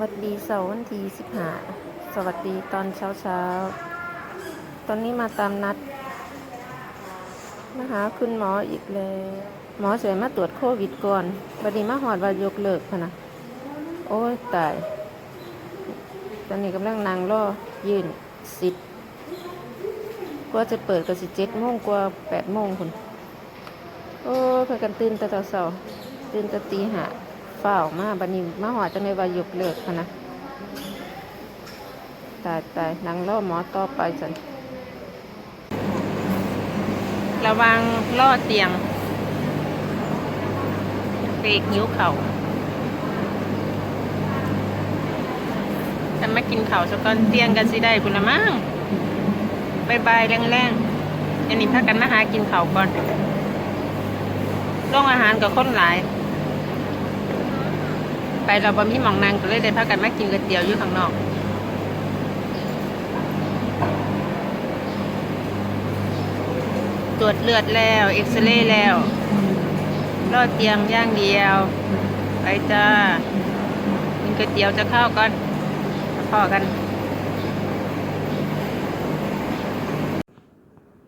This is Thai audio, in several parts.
วัสดีเสาร์วันที่สิบห้าสวัสดีตอนเช้าเช้า ตอนนี้มาตามนัดมาหาคุณหมออีกแล้ว หมอเสยมาตรวจโควิดก่อนบัดนี้มาหอดว่ายกเลิกพะนะโอ้ยตาย ตอนนี้กำลังนั่งรอยื่นสิทธิ์กว่าจะเปิดก็สิเจ็ดโมงกว่าแปดโมงคุณโอ้ยพากันตื่นแต่เช้าตื่นแต่ตีห้า เปล่ามาบันนี้มาหอจังเลยว่ายกเลิกพะนะตายตายนังล่อหมอต่อไปสันระวังล่อเตียงเปกนิ้วเขา่าจะมากินเข่าวสก่อนเตียงกันสิได้คุณละมั้งบายบายแรงๆอันนี้พักกันมาหากินเข่าก่อนร่องอาหารกับคนหลาย ไปเราบ่มีหมองนางก็เลยได้พากันมากินก๋วยเตี๋ยวอยู่ข้างนอกตรวจเลือดแล้วเอ็กซเรย์แล้วรอเตรียมอย่างเดียว ไปจ้ากินก๋วยเตี๋ยวจะเข้าก่อนพอกัน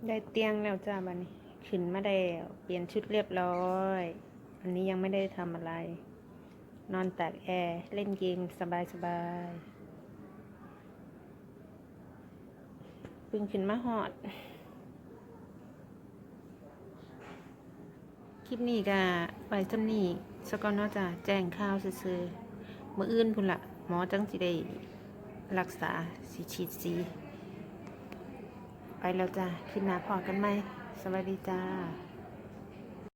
ได้เตียงแล้วจ้าบันนี้ขึ้นมาได้วเปลี่ยนชุดเรียบร้อย อันนี้ยังไม่ได้ทำอะไร นอนตากแอร์ เล่นเกมสบายสบายๆเพึ่งขึ้นมาหอด คลิปนี้ก็ไปจำนี้สกอนเนาจะแจ้งข่าวซื่อๆมื่ออื่นพุ่นละหมอจังสิได้รักษาสีฉีดสีไปแล้วจ้ะขึ้นหน้าพอกันไหมสวัสดีจ้า